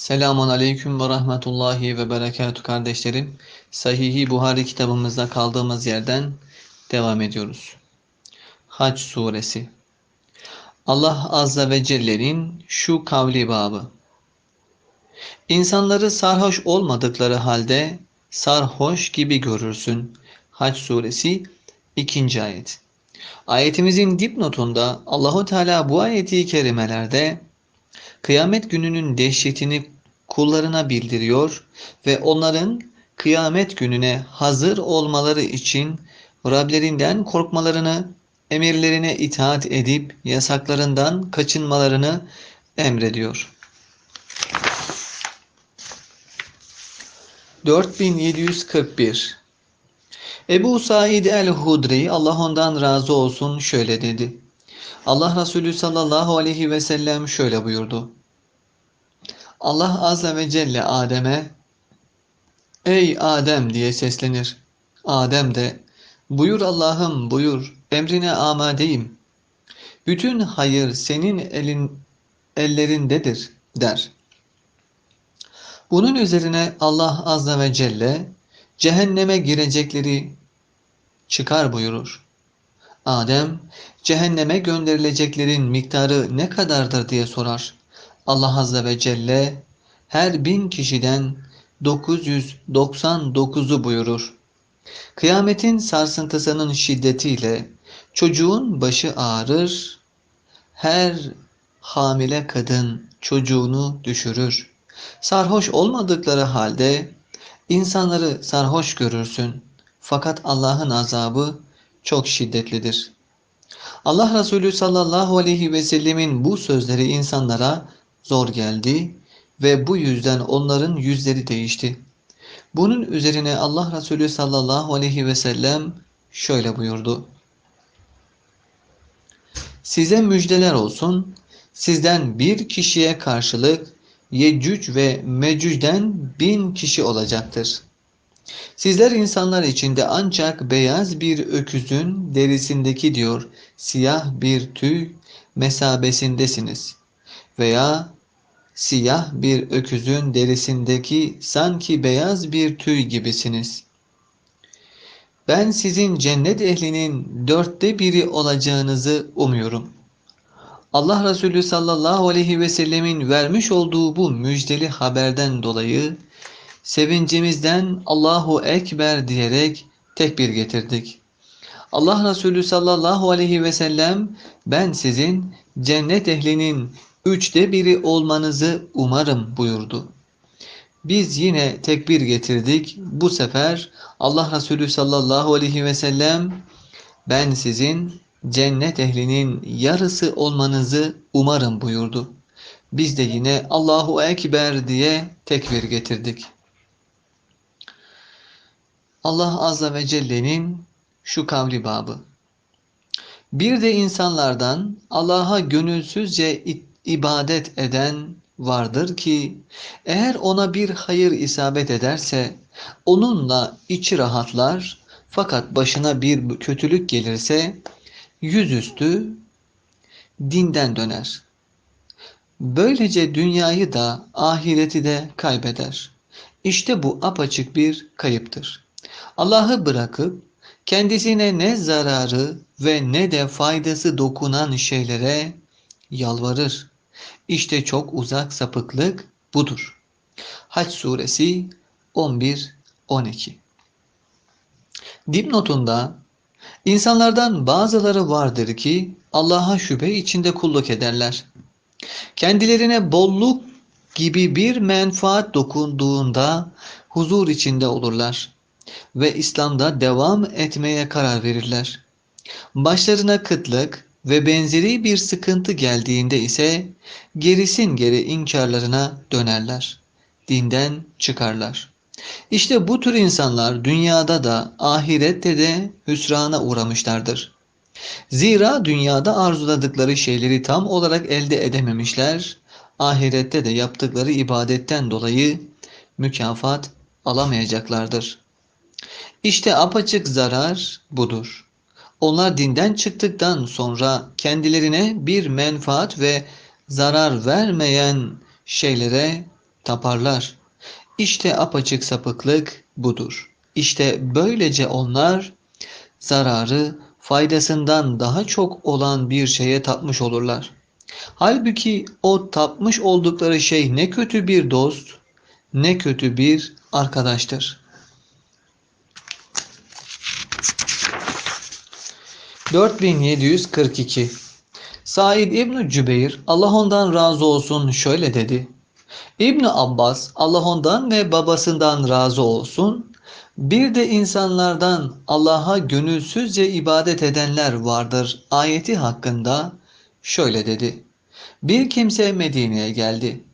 Selamun Aleyküm ve Rahmetullahi ve Berekatü kardeşlerim. Sahih-i Buhari kitabımızda kaldığımız yerden devam ediyoruz. Hac Suresi Allah Azze ve Celle'nin şu kavli babı. İnsanları sarhoş olmadıkları halde sarhoş gibi görürsün. Hac Suresi 2. ayet. Ayetimizin dipnotunda Allahu Teala bu ayeti kerimelerde kıyamet gününün dehşetini kullarına bildiriyor ve onların kıyamet gününe hazır olmaları için Rablerinden korkmalarını, emirlerine itaat edip yasaklarından kaçınmalarını emrediyor. 4741 Ebu Said el-Hudri Allah ondan razı olsun şöyle dedi. Allah Resulü sallallahu aleyhi ve sellem şöyle buyurdu. Allah azze ve celle Adem'e Ey Adem diye seslenir. Adem de buyur Allah'ım buyur emrine amadeyim. Bütün hayır senin elin ellerindedir der. Bunun üzerine Allah azze ve celle cehenneme girecekleri çıkar buyurur. Adem cehenneme gönderileceklerin miktarı ne kadardır diye sorar. Allah Azze ve Celle her bin kişiden 999'u buyurur. Kıyametin sarsıntısının şiddetiyle çocuğun başı ağrır, her hamile kadın çocuğunu düşürür. Sarhoş olmadıkları halde insanları sarhoş görürsün. Fakat Allah'ın azabı çok şiddetlidir. Allah Resulü sallallahu aleyhi ve sellemin bu sözleri insanlara zor geldi ve bu yüzden onların yüzleri değişti. Bunun üzerine Allah Resulü sallallahu aleyhi ve sellem şöyle buyurdu. Size müjdeler olsun. Sizden bir kişiye karşılık Yecüc ve Mecüc'den bin kişi olacaktır. Sizler insanlar içinde ancak beyaz bir öküzün derisindeki diyor siyah bir tüy mesabesindesiniz. Veya siyah bir öküzün derisindeki sanki beyaz bir tüy gibisiniz. Ben sizin cennet ehlinin dörtte biri olacağınızı umuyorum. Allah Resulü sallallahu aleyhi ve sellemin vermiş olduğu bu müjdeli haberden dolayı sevincimizden Allahu Ekber diyerek tekbir getirdik. Allah Resulü sallallahu aleyhi ve sellem ben sizin cennet ehlinin üçte biri olmanızı umarım buyurdu. Biz yine tekbir getirdik. Bu sefer Allah Resulü sallallahu aleyhi ve sellem ben sizin cennet ehlinin yarısı olmanızı umarım buyurdu. Biz de yine Allahu Ekber diye tekbir getirdik. Allah Azze ve Celle'nin şu kavli babı. Bir de insanlardan Allah'a gönülsüzce ibadet eden vardır ki eğer ona bir hayır isabet ederse onunla içi rahatlar fakat başına bir kötülük gelirse yüzüstü dinden döner. Böylece dünyayı da ahireti de kaybeder. İşte bu apaçık bir kayıptır. Allah'ı bırakıp kendisine ne zararı ve ne de faydası dokunan şeylere yalvarır. İşte çok uzak sapıklık budur. Haç suresi 11-12 Dipnotunda insanlardan bazıları vardır ki Allah'a şüphe içinde kulluk ederler. Kendilerine bolluk gibi bir menfaat dokunduğunda huzur içinde olurlar ve İslam'da devam etmeye karar verirler. Başlarına kıtlık ve benzeri bir sıkıntı geldiğinde ise gerisin geri inkarlarına dönerler. Dinden çıkarlar. İşte bu tür insanlar dünyada da ahirette de hüsrana uğramışlardır. Zira dünyada arzuladıkları şeyleri tam olarak elde edememişler, ahirette de yaptıkları ibadetten dolayı mükafat alamayacaklardır. İşte apaçık zarar budur. Onlar dinden çıktıktan sonra kendilerine bir menfaat ve zarar vermeyen şeylere taparlar. İşte apaçık sapıklık budur. İşte böylece onlar zararı faydasından daha çok olan bir şeye tapmış olurlar. Halbuki o tapmış oldukları şey ne kötü bir dost, ne kötü bir arkadaştır. 4742 Said İbn Cübeyr Allah ondan razı olsun şöyle dedi. İbn Abbas Allah ondan ve babasından razı olsun. Bir de insanlardan Allah'a gönülsüzce ibadet edenler vardır ayeti hakkında şöyle dedi. Bir kimse Medine'ye geldi.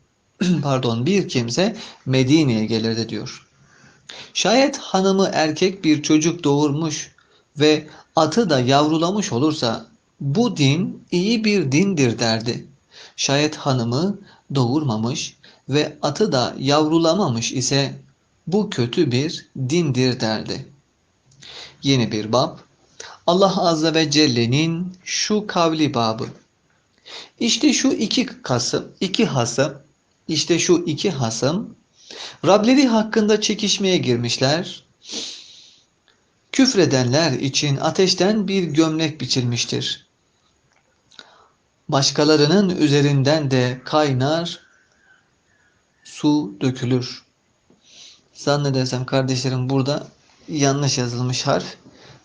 Pardon bir kimse Medine'ye gelirdi diyor. Şayet hanımı erkek bir çocuk doğurmuş ve atı da yavrulamış olursa bu din iyi bir dindir derdi. Şayet hanımı doğurmamış ve atı da yavrulamamış ise bu kötü bir dindir derdi. Yeni bir bab Allah Azze ve Celle'nin şu kavli babı. İşte şu iki kasım, iki hasım, işte şu iki hasım Rableri hakkında çekişmeye girmişler. Küfredenler için ateşten bir gömlek biçilmiştir. Başkalarının üzerinden de kaynar su dökülür. Zannedersem kardeşlerim burada yanlış yazılmış harf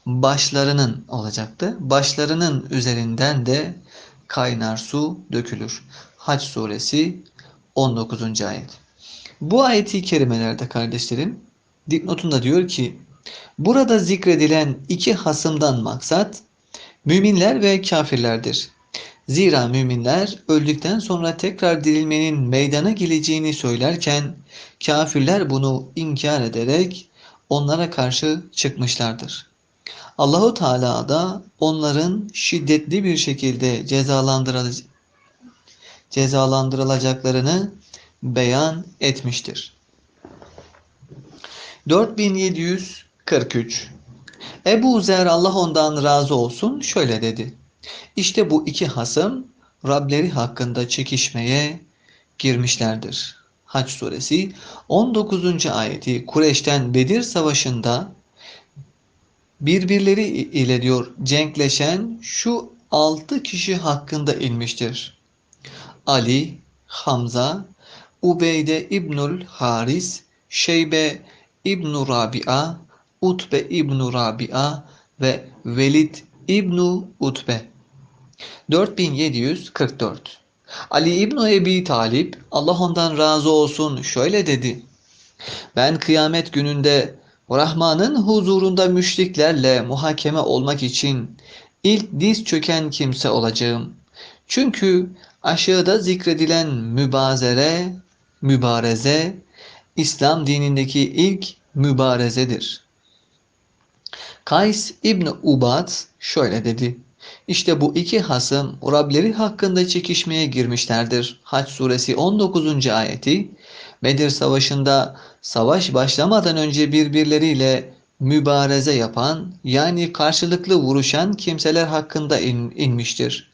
başlarının olacaktı. Başlarının üzerinden de kaynar su dökülür. Haç suresi 19. ayet. Bu ayeti kerimelerde kardeşlerim dipnotunda diyor ki burada zikredilen iki hasımdan maksat müminler ve kafirlerdir. Zira müminler öldükten sonra tekrar dirilmenin meydana geleceğini söylerken kafirler bunu inkar ederek onlara karşı çıkmışlardır. Allahu Teala da onların şiddetli bir şekilde cezalandırılacaklarını beyan etmiştir. 4743 Ebu Zer Allah ondan razı olsun şöyle dedi. İşte bu iki hasım Rableri hakkında çekişmeye girmişlerdir. Haç suresi 19. ayeti Kureyş'ten Bedir Savaşı'nda birbirleri ile diyor cenkleşen şu altı kişi hakkında inmiştir. Ali, Hamza, Ubeyde İbnül Haris, Şeybe İbn Rabia, Utbe İbn Rabia ve Velid İbn Utbe. 4744 Ali İbn Ebi Talip Allah ondan razı olsun şöyle dedi. Ben kıyamet gününde Rahman'ın huzurunda müşriklerle muhakeme olmak için ilk diz çöken kimse olacağım. Çünkü aşağıda zikredilen mübazere, mübareze, İslam dinindeki ilk mübarezedir. Kays İbni Ubad şöyle dedi. İşte bu iki hasım Rableri hakkında çekişmeye girmişlerdir. Haç suresi 19. ayeti Bedir Savaşı'nda savaş başlamadan önce birbirleriyle mübareze yapan yani karşılıklı vuruşan kimseler hakkında in, inmiştir.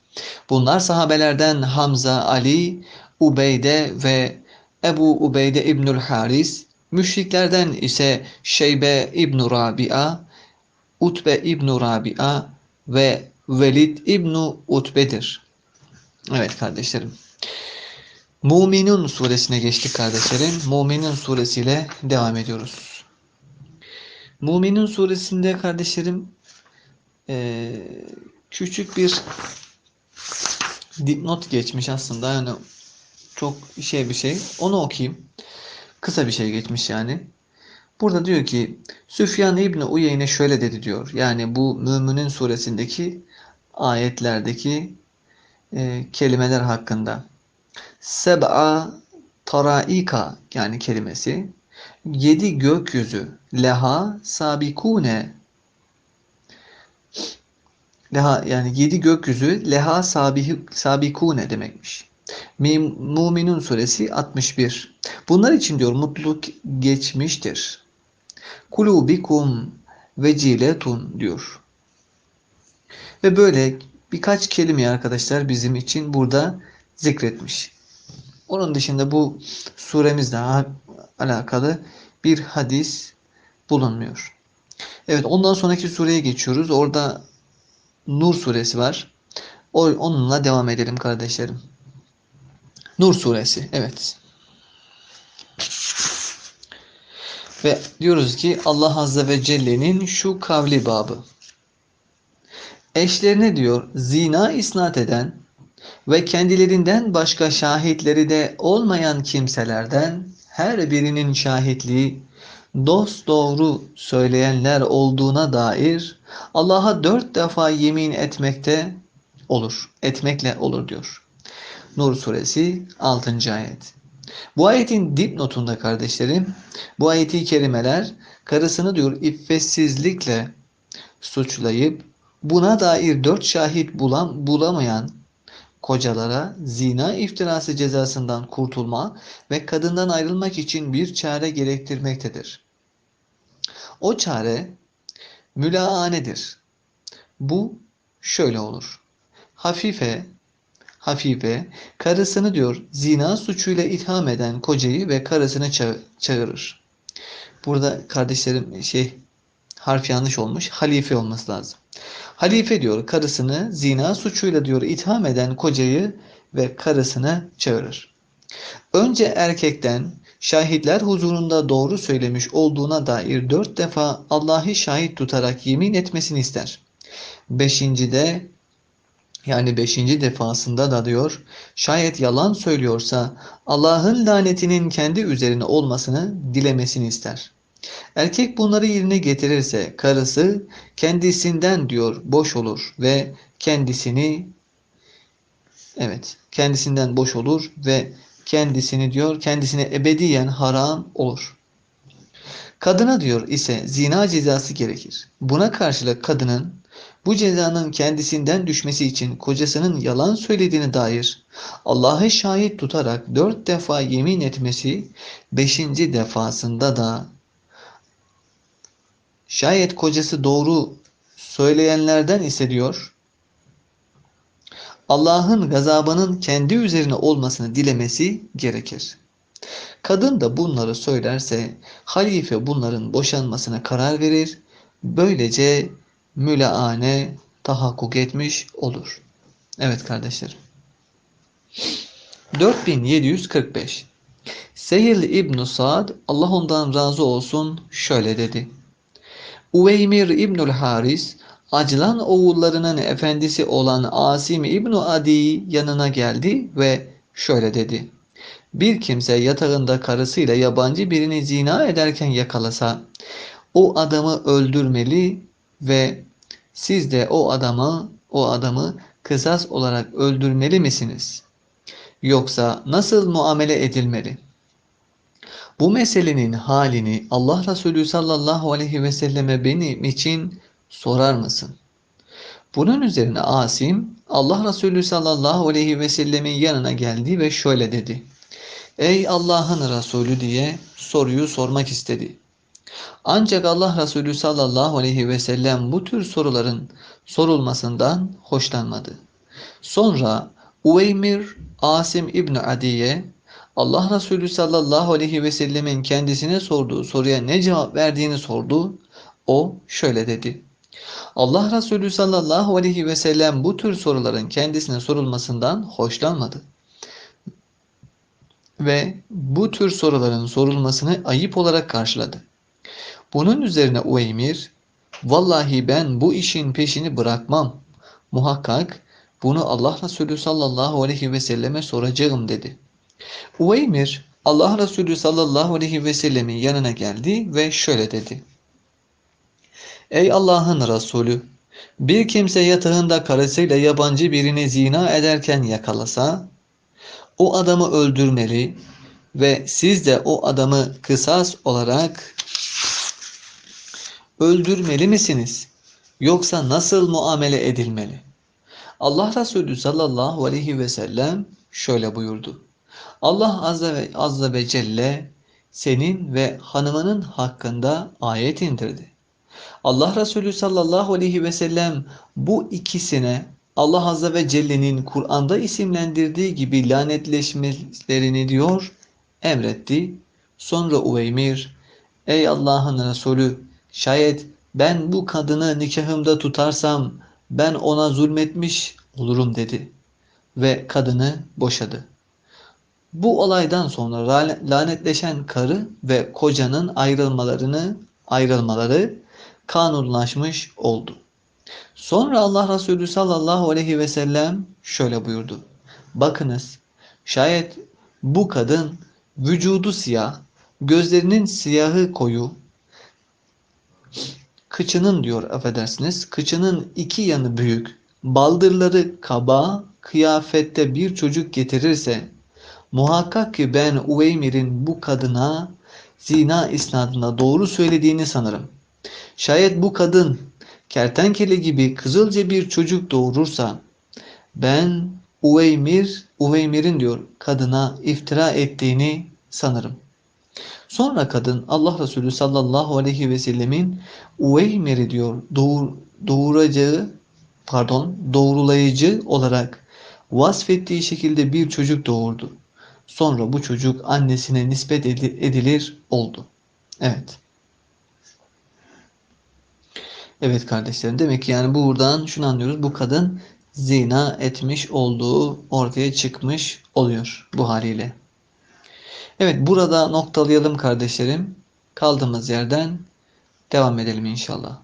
Bunlar sahabelerden Hamza, Ali, Ubeyde ve Ebu Ubeyde İbnül Haris, müşriklerden ise Şeybe İbn Rabia, Utbe İbn Rabia ve Velid İbn Utbe'dir. Evet kardeşlerim. Muminun suresine geçtik kardeşlerim. Muminun suresiyle devam ediyoruz. Muminun suresinde kardeşlerim e, küçük bir dipnot geçmiş aslında. Yani çok şey bir şey. Onu okuyayım. Kısa bir şey geçmiş yani. Burada diyor ki Süfyan İbni Uyeyne şöyle dedi diyor. Yani bu Müminin suresindeki ayetlerdeki e, kelimeler hakkında. Seb'a taraika yani kelimesi yedi gökyüzü leha sabikune leha yani yedi gökyüzü leha sabih, sabikune demekmiş. Muminun suresi 61. Bunlar için diyor mutluluk geçmiştir. Kulubikum veciletun diyor. Ve böyle birkaç kelime arkadaşlar bizim için burada zikretmiş. Onun dışında bu suremizle alakalı bir hadis bulunmuyor. Evet ondan sonraki sureye geçiyoruz. Orada Nur suresi var. O, onunla devam edelim kardeşlerim. Nur suresi. Evet. Ve diyoruz ki Allah Azze ve Celle'nin şu kavli babı. Eşlerine diyor zina isnat eden ve kendilerinden başka şahitleri de olmayan kimselerden her birinin şahitliği dost doğru söyleyenler olduğuna dair Allah'a dört defa yemin etmekte olur. Etmekle olur diyor. Nur suresi 6. ayet. Bu ayetin dipnotunda kardeşlerim, bu ayeti kerimeler karısını diyor iffetsizlikle suçlayıp buna dair dört şahit bulan, bulamayan kocalara zina iftirası cezasından kurtulma ve kadından ayrılmak için bir çare gerektirmektedir. O çare mülaanedir. Bu şöyle olur. Hafife, hafife karısını diyor zina suçuyla itham eden kocayı ve karısını ça çağırır. Burada kardeşlerim şey harf yanlış olmuş. Halife olması lazım. Halife diyor karısını zina suçuyla diyor itham eden kocayı ve karısını çağırır. Önce erkekten şahitler huzurunda doğru söylemiş olduğuna dair dört defa Allah'ı şahit tutarak yemin etmesini ister. Beşincide yani beşinci defasında da diyor şayet yalan söylüyorsa Allah'ın lanetinin kendi üzerine olmasını dilemesini ister. Erkek bunları yerine getirirse karısı kendisinden diyor boş olur ve kendisini evet kendisinden boş olur ve kendisini diyor kendisine ebediyen haram olur. Kadına diyor ise zina cezası gerekir. Buna karşılık kadının bu cezanın kendisinden düşmesi için kocasının yalan söylediğine dair Allah'ı şahit tutarak dört defa yemin etmesi beşinci defasında da şayet kocası doğru söyleyenlerden ise diyor Allah'ın gazabının kendi üzerine olmasını dilemesi gerekir. Kadın da bunları söylerse halife bunların boşanmasına karar verir. Böylece mülaane tahakkuk etmiş olur. Evet kardeşlerim. 4745 Sehil İbn Sa'd Allah ondan razı olsun şöyle dedi. Uveymir İbnül Haris Acılan oğullarının efendisi olan Asim İbn Adi yanına geldi ve şöyle dedi. Bir kimse yatağında karısıyla yabancı birini zina ederken yakalasa o adamı öldürmeli ve siz de o adamı o adamı kısas olarak öldürmeli misiniz? Yoksa nasıl muamele edilmeli? Bu meselenin halini Allah Resulü sallallahu aleyhi ve selleme benim için sorar mısın? Bunun üzerine Asim Allah Resulü sallallahu aleyhi ve sellemin yanına geldi ve şöyle dedi. Ey Allah'ın Resulü diye soruyu sormak istedi. Ancak Allah Resulü sallallahu aleyhi ve sellem bu tür soruların sorulmasından hoşlanmadı. Sonra Uveymir Asim İbn Adiye Allah Resulü sallallahu aleyhi ve sellemin kendisine sorduğu soruya ne cevap verdiğini sordu. O şöyle dedi. Allah Resulü sallallahu aleyhi ve sellem bu tür soruların kendisine sorulmasından hoşlanmadı. Ve bu tür soruların sorulmasını ayıp olarak karşıladı. Bunun üzerine Ueymir, vallahi ben bu işin peşini bırakmam. Muhakkak bunu Allah Resulü sallallahu aleyhi ve selleme soracağım dedi. Ueymir Allah Resulü sallallahu aleyhi ve sellemin yanına geldi ve şöyle dedi. Ey Allah'ın Resulü! Bir kimse yatağında karısıyla yabancı birini zina ederken yakalasa, o adamı öldürmeli ve siz de o adamı kısas olarak öldürmeli misiniz? Yoksa nasıl muamele edilmeli? Allah Resulü sallallahu aleyhi ve sellem şöyle buyurdu. Allah azze ve, azze ve celle senin ve hanımının hakkında ayet indirdi. Allah Resulü sallallahu aleyhi ve sellem bu ikisine Allah Azze ve Celle'nin Kur'an'da isimlendirdiği gibi lanetleşmelerini diyor emretti. Sonra Uveymir ey Allah'ın Resulü şayet ben bu kadını nikahımda tutarsam ben ona zulmetmiş olurum dedi ve kadını boşadı. Bu olaydan sonra lanetleşen karı ve kocanın ayrılmalarını ayrılmaları kanunlaşmış oldu. Sonra Allah Resulü sallallahu aleyhi ve sellem şöyle buyurdu. Bakınız şayet bu kadın vücudu siyah, gözlerinin siyahı koyu, kıçının diyor affedersiniz, kıçının iki yanı büyük, baldırları kaba, kıyafette bir çocuk getirirse, muhakkak ki ben Uveymir'in bu kadına zina isnadına doğru söylediğini sanırım. Şayet bu kadın kertenkele gibi kızılca bir çocuk doğurursa ben Uveymir, Uveymir'in diyor kadına iftira ettiğini sanırım. Sonra kadın Allah Resulü sallallahu aleyhi ve sellemin Uveymir'i diyor doğur, doğuracağı pardon doğrulayıcı olarak vasfettiği şekilde bir çocuk doğurdu. Sonra bu çocuk annesine nispet edilir oldu. Evet. Evet kardeşlerim demek ki yani buradan şunu anlıyoruz. Bu kadın zina etmiş olduğu ortaya çıkmış oluyor bu haliyle. Evet burada noktalayalım kardeşlerim. Kaldığımız yerden devam edelim inşallah.